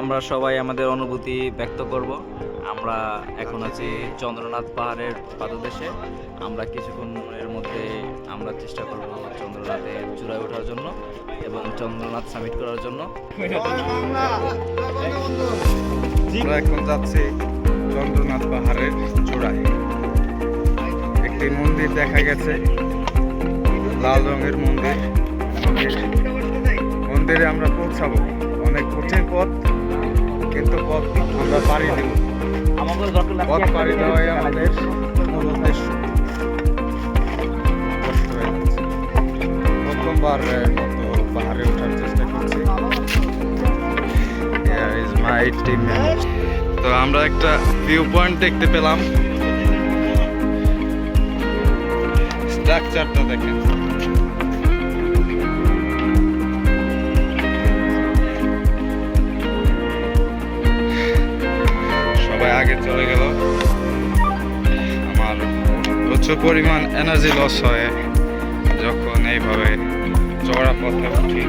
আমরা সবাই আমাদের অনুভূতি ব্যক্ত করব। আমরা এখন আছি চন্দ্রনাথ পাহাড়ের পাদদেশে। আমরা কিছুক্ষণের মধ্যে আমরা চেষ্টা করব চন্দ্রনাথের চূড়ায় ওঠার জন্য এবং চন্দ্রনাথ সামিট করার জন্য। আমরা এখন যাচ্ছি চন্দ্রনাথ পাহাড়ের চূড়ায়। একটি মন্দির দেখা গেছে, লাল রঙের মন্দির। মন্দিরে আমরা পৌঁছাবো। কঠিন পথ, কিন্তু পথ আমরা পাড়ি দেব। পথ পাড়ি দেওয়াই আমাদের মূল উদ্দেশ্য। প্রথমবার মতো পাহাড়ে ওঠার চেষ্টা করছি। তো আমরা একটা ভিউ পয়েন্ট দেখতে পেলাম। স্ট্রাকচারটা দেখেন। প্রচুর পরিমাণ এনার্জি লস হয় যখন এইভাবে চড়া পথে উঠি।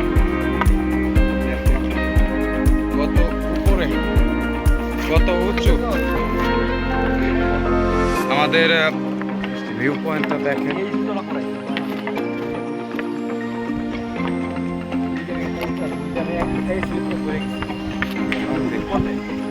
কত উপরে? কত উঁচু? আমাদের ভিউ পয়েন্টটা দেখেন। পাহাড়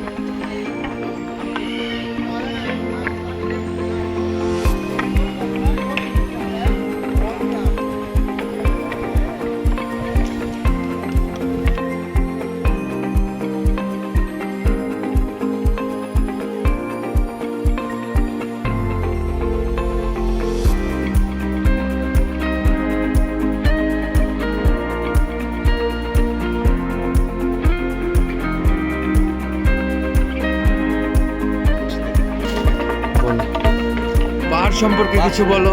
সম্পর্কে কিছু বলো।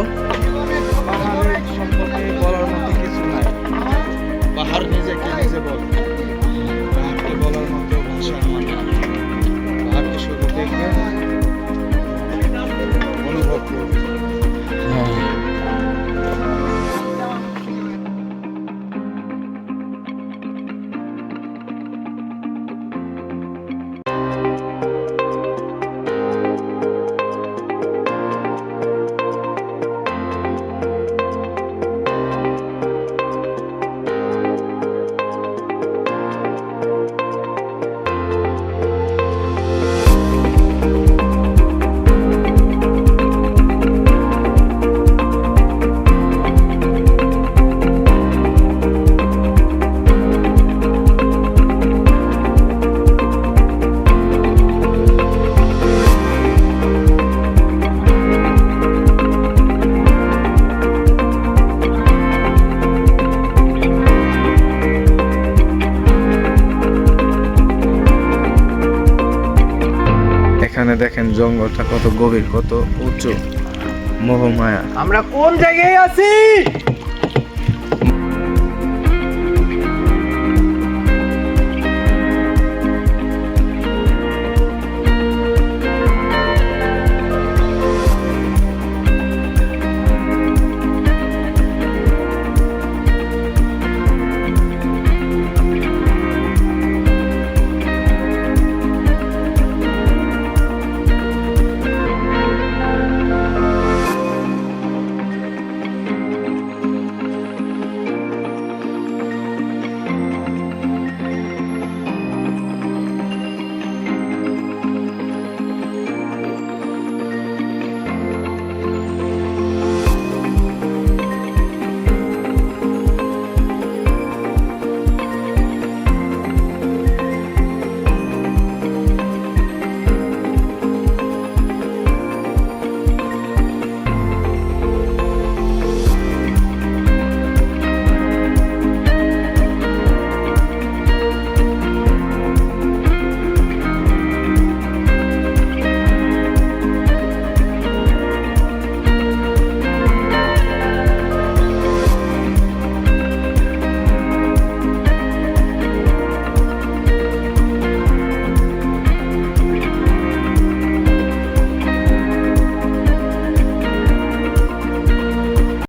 এখানে দেখেন জঙ্গলটা কত গভীর কত উঁচু। মোহমায়া আমরা কোন জায়গায় আছি?